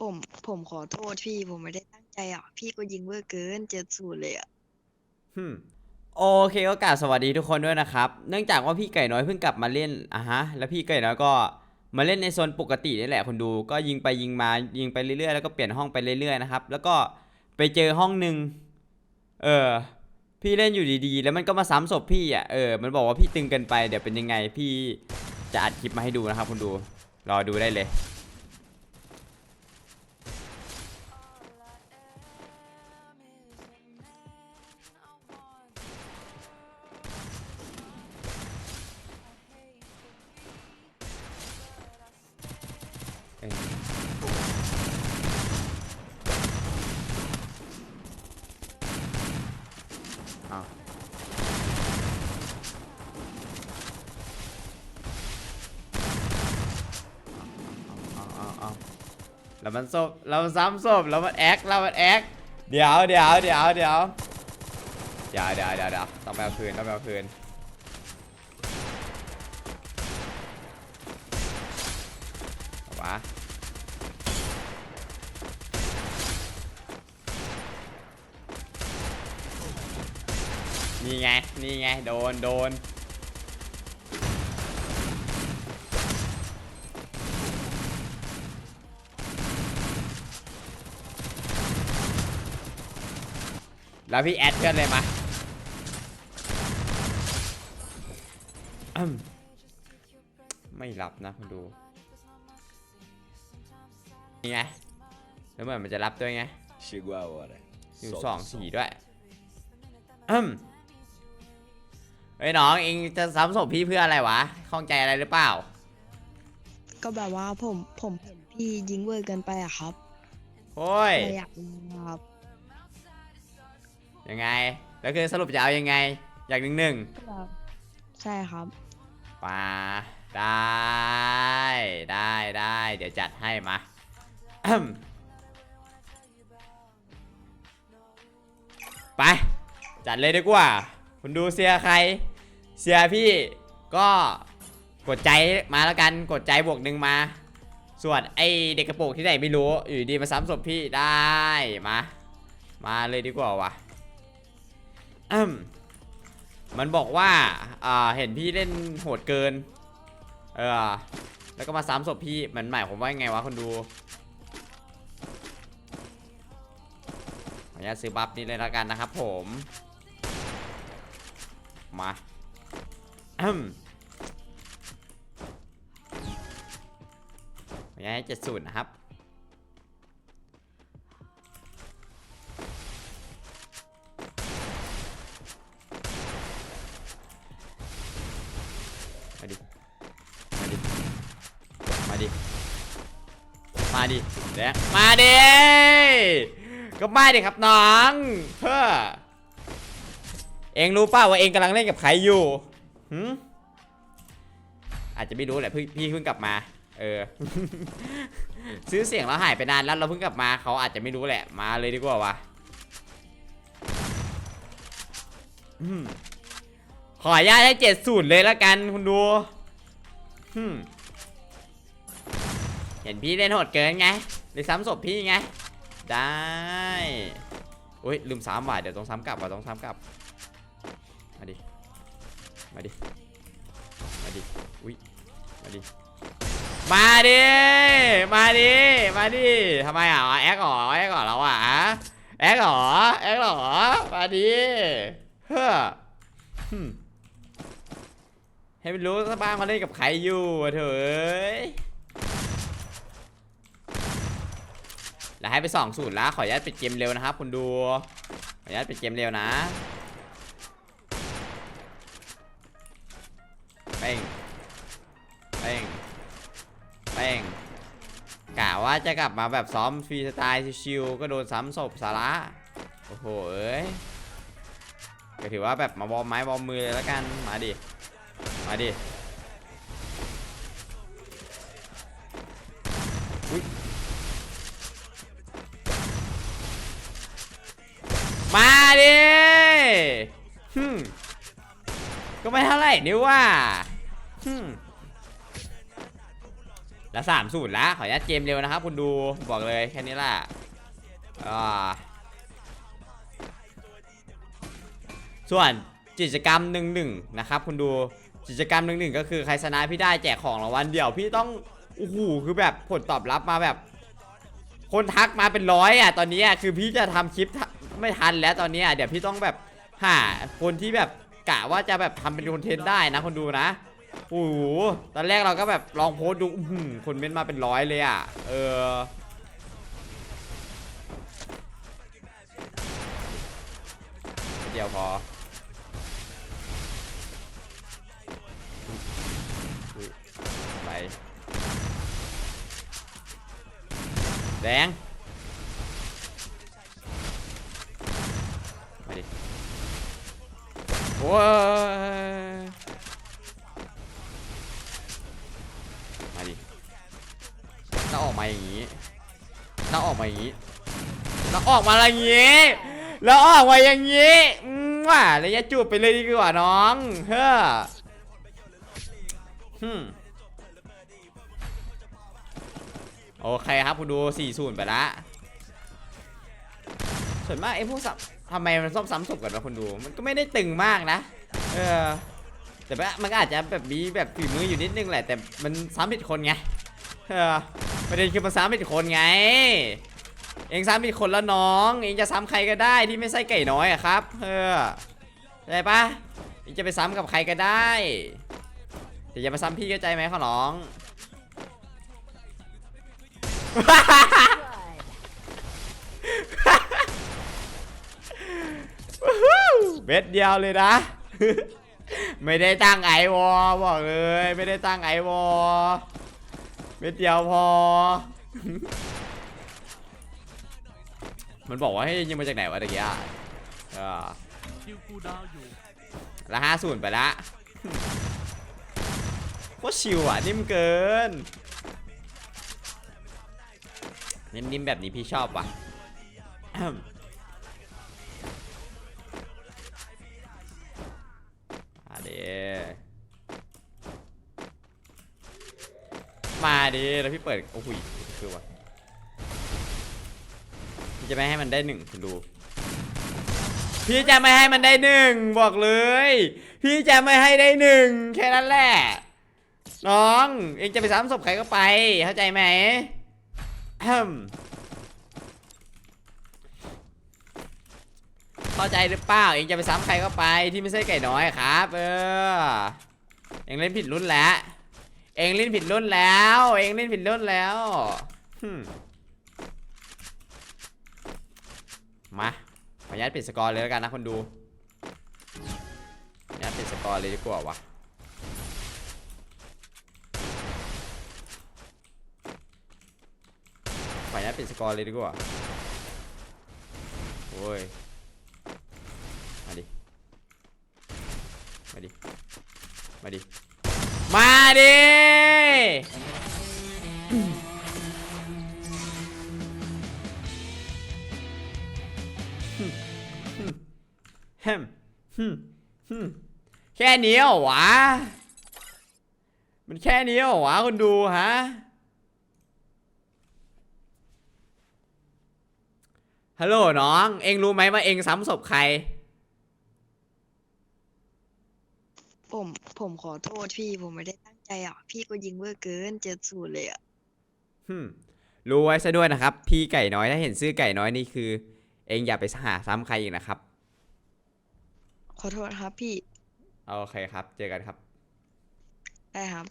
ผมผมขอโทษพี่ผมไม่ได้ตั้งใจอะ พี่ก็ยิงเวอร์เกินเจ็ดศูนย์เลยอะฮึมโอเคก็กราบสวัสดีทุกคนด้วยนะครับ เนื่องจากว่าพี่ไก่น้อยเพิ่งกลับมาเล่นอะฮะ แล้วพี่ไก่น้อยก็มาเล่นในโซนปกตินี่แหละคนดูก็ยิงไปยิงมายิงไปเรื่อยๆแล้วก็เปลี่ยนห้องไปเรื่อยๆนะครับ แล้วก็ไปเจอห้องหนึ่งเออพี่เล่นอยู่ดีๆ แล้วมันก็มาซ้ำศพพี่อะเออมันบอกว่าพี่ตึงเกินไปเดี๋ยวเป็นยังไงพี่จะอัดคลิปมาให้ดูนะครับคนดูรอดูได้เลย แล้วมันศพแล้วมันซ้ำศพแล้วมันแอคแล้วมันแอคเดี๋ยวเดี๋ยวเดี๋ยวเดี๋ยวเดี๋ยวเดี๋ยวเดี๋ยวเดี๋ยวต้องไปเอาคืนต้องไปเอาคืนวะนี่ไง นี่ไง โดน โดน แล้วพี่แอดเพื่อนเลยมาอืมไม่รับนะคุณดูนี่ไงแล้วเหมือนมันจะรับด้วยไง Chegou a hora. อยู่ Solta สอง o som. สีด้วยอืมเฮ้ยน้องเองจะซ้ำศพพี่เพื่ออะไรวะข้องใจอะไรหรือเปล่า ก็แบบว่าผมผมเห็นพี่ยิงเวอร์เกินไปอะครับโอ้ยเลยอยากยิงครับ ยังไง แล้วคือสรุปจะเอายังไง อย่างหนึ่งหนึ่งก็แบบใช่ครับป่าได้ได้ได้เดี๋ยวจัดให้มาอืมไป จัดเลยดีกว่าคุณดูเสียร์ใคร เสียร์พี่ก็กดใจมาแล้วกันกดใจบวกหนึ่งมา ส่วนไอเด็กกระโปรงที่ไหนไม่รู้ อยู่ดีมาซ้ำศพพี่ได้มา มาเลยดีกว่าวะอื มมันบอกว่าอ่าเห็นพี่เล่นโหดเกิน เออ แล้วก็มาซ้ำศพพี่มันหมายผมว่าไงวะคนดูขออนุญาตซื้อบัฟนี้เลยล้วกันนะครับผม มาอืมขออนุญาตเจ็ดศูนย์นะครับ มาดิ มาดิ มาดิ มาดิเดี๋ยวมาดิ ก็มาดิครับน้องเพื่อเองรู้ป่าว่าเองกำลังเล่นกับใครอยู่หืมอาจจะไม่รู้แหละพี่พี่เพิ่งกลับมา เออ ซื้อเสียงแล้วหายไปนานแล้วเราเพิ่งกลับมาเขาอาจจะไม่รู้แหละมาเลยดีกว่าวะ อืมขออนุญาตให้เจ็ดสูตรเลยละกันคุณดูเห็นพี่เล่นโหดเกินไงเลยซ้ำศพพี่ไง ได้อุ้ยลืมซ้ำว่ะเดี๋ยวต้องซ้ำกลับว่ะต้องซ้ำกลับ มาดิ มาดิ มาดิ อุ้ย มาดิ มาดิ มาดิ มาดิทำไมอะแอคเหรอแอคเหรอเราอะแอคเหรอแอคเหรอมาดิเฮ้อ ให้มันรู้ซะบ้างมาเล่นกับใครอยู่อะเถอะเอ้ยแล้วให้ไปสองสูตรแล้วขออนุญาตปิดเกมเร็วนะครับคุณดู ขออนุญาตปิดเกมเร็วนะเป้งเป้งเป้งกะว่าจะกลับมาแบบซ้อมฟรีสไตล์ชิวๆก็โดนซ้ำศพสาระโอ้โหเอ้ยก็ถือว่าแบบมาวอร์มไม้วอร์มมือเลยแล้วกันมาดิ มาดิมาดิฮึมก็ไม่เท่าไหร่นี่ว่าฮึมแล้วสามสูตรละขออนุญาตเกมเร็วนะครับคุณดูบอกเลยแค่นี้แหละอ่าส่วนกิจกรรมหนึ่งหนึ่งนะครับคุณดู กิจกรรมหนึ่งหนึ่งก็คือใครชนะพี่ได้แจกของรางวัลเดี๋ยวพี่ต้องโอ้โหคือแบบผลตอบรับมาแบบ คนทักมาเป็นร้อยอะตอนนี้อะคือพี่จะทำคลิปไม่ทันแล้วตอนนี้อะเดี๋ยวพี่ต้องแบบหาคนที่แบบกะว่าจะแบบทำเป็นคอนเทนต์ได้นะคนดูนะโอ้โหตอนแรกเราก็แบบลองโพสดูอื้อหือคนเม้นมาเป็นร้อยเลยอะเออเดียวพอ แดงมาดิโอ้ยมาดิแล้วออกมาอย่างนี้ แล้วออกมาอย่างนี้แล้วออกมาอย่างนี้แล้วออกมาอย่างนี้อืมว่าระยะจูบไปเลยดีกว่าน้อง เฮ้อฮึม โอเคครับคุณดู4 0ไปละส่วนมากไอ้พวกทำไมมันซ้ำซ้ำศพกันวะคนดู มันก็ไม่ได้ตึงมากนะ เออ แต่ว่ามันก็อาจจะแบบมีแบบฝีมืออยู่นิดนึงแหละ แต่มันซ้ำผิดคนไง เออ ประเด็นคือมันซ้ำผิดคนไง เองซ้ำผิดคนแล้วน้อง เองจะซ้ำใครก็ได้ที่ไม่ใช่ไก่น้อยอะครับ เออเข้ปะเองจะไปซ้ำกับใครก็ได้ แต่อย่ามาซ้ำพี่เข้าใจไหมขอร้อง เบ็ดเดียวเลยนะ ไม่ได้ตั้งไอวอบอกเลย ไม่ได้ตั้งไอวอเบ็ดเดียวพอ มันบอกว่าให้ยิงมาจากไหนวะตะกี้อะละห้าศูนย์ไปละโคตรชิวอะนิ่มเกิน นิ่มๆแบบนี้พี่ชอบว่ะมาดิมาดิแล้วพี่เปิด โอ้โหคือว่ะพี่จะไม่ให้มันได้หนึ่งคุณดู พี่จะไม่ให้มันได้หนึ่งบอกเลย พี่จะไม่ให้ได้หนึ่งแค่นั้นแหละ น้อง เองจะไปซ้ำศพใครก็ไป เข้าใจไหม เข้าใจหรือเปล่าเองจะไปซ้ำใครก็ไปที่ไม่ใช่ไก่น้อยครับ เออ เองเล่นผิดรุ่นแล้ว เองเล่นผิดรุ่นแล้ว เองเล่นผิดรุ่นแล้วมมาขออนุญาตปิดสกอร์เลยแล้วกันนะคนดูขออนุญาตปิดสกอร์เลยดีกว่าวะขออ นุญาตปิดสกอร์เลยดีกว่าโอ้ยมาดิ มาดิ มาดิ มาดิฮึมฮึมฮึมแค่นี้เหรอวะ มันแค่นี้เหรอวะคนดูฮะ ฮัลโหลน้อง เอ็งรู้ไหมว่าเอ็งซ้ำศพใคร ผมผมขอโทษพี่ผมไม่ได้ตั้งใจอะ พี่ก็ยิงเวอร์เกินเจ็ดศูนย์เลยอะฮึมรู้ไว้ซะด้วยนะครับ พี่ไก่น้อยถ้าเห็นชื่อไก่น้อยนี่คือ เอ็งอย่าไปหาซ้ำใครอีกนะครับขอโทษครับพี่โอเคครับ เจอกันครับ ได้ครับ